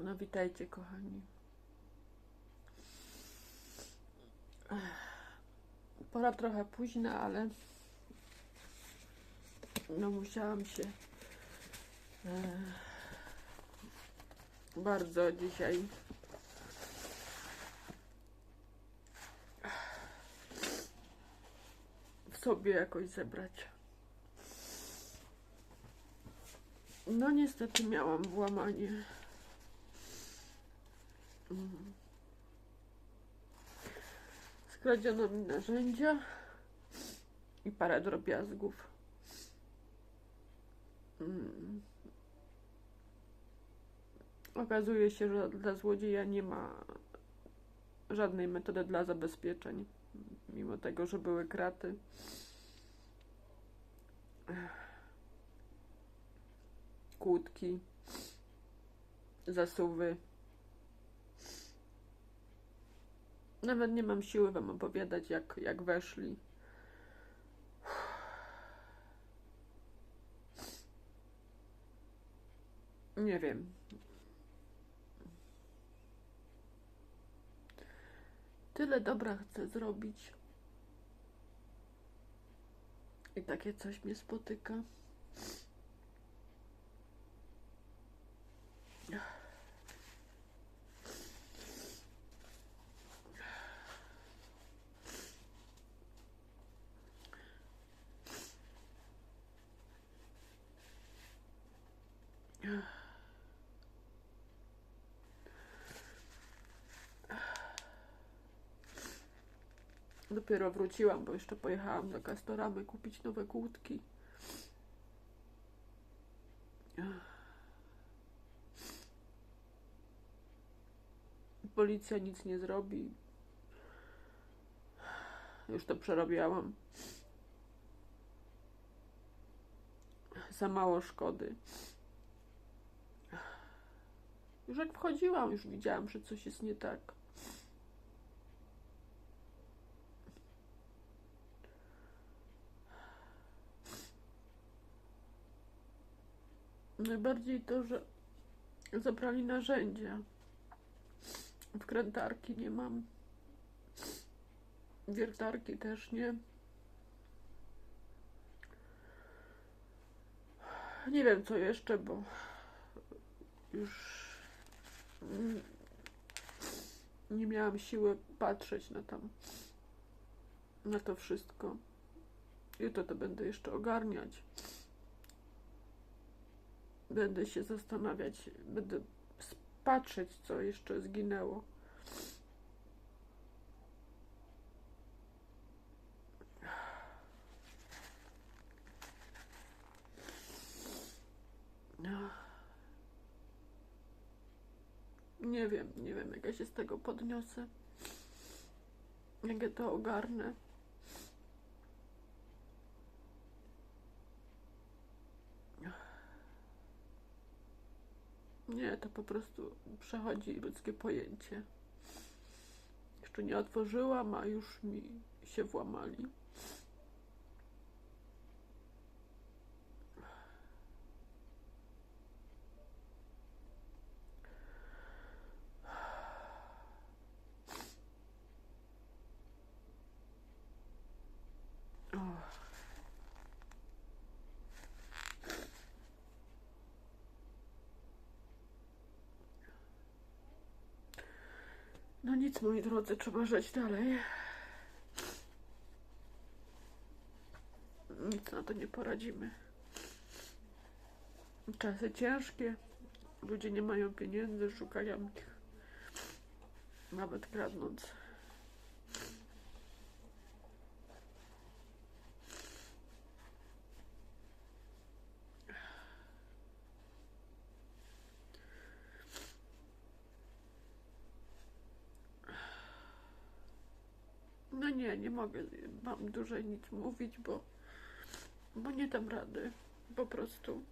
No witajcie kochani. Pora trochę późna, ale no musiałam się bardzo dzisiaj w sobie jakoś zebrać. No niestety miałam włamanie. Skradziono mi narzędzia i parę drobiazgów. Mm. Okazuje się, że dla złodzieja nie ma żadnej metody dla zabezpieczeń, mimo tego, że były kraty. Kłódki, zasuwy. Nawet nie mam siły wam opowiadać, jak, jak weszli. Nie wiem. Tyle dobra chcę zrobić. I takie coś mnie spotyka. Dopiero wróciłam, bo jeszcze pojechałam do Castoramy kupić nowe kłódki. Policja nic nie zrobi. Już to przerabiałam. Za mało szkody. Już jak wchodziłam, już widziałam, że coś jest nie tak. Najbardziej to, że zabrali narzędzia. Wkrętarki nie mam. Wiertarki też nie. Nie wiem co jeszcze, bo już nie miałam siły patrzeć na tam na to wszystko. Jutro to będę jeszcze ogarniać. Będę się zastanawiać, będę patrzeć, co jeszcze zginęło. Nie wiem, nie wiem, jak ja się z tego podniosę. Jak ja to ogarnę. Nie, to po prostu przechodzi ludzkie pojęcie. Jeszcze nie otworzyłam, a już mi się włamali. No nic, moi drodzy, trzeba żyć dalej. Nic na to nie poradzimy. Czasy ciężkie, ludzie nie mają pieniędzy, szukają ich, nawet kradnąc. No nie, nie mogę wam dłużej nic mówić, bo, bo nie dam rady. Po prostu.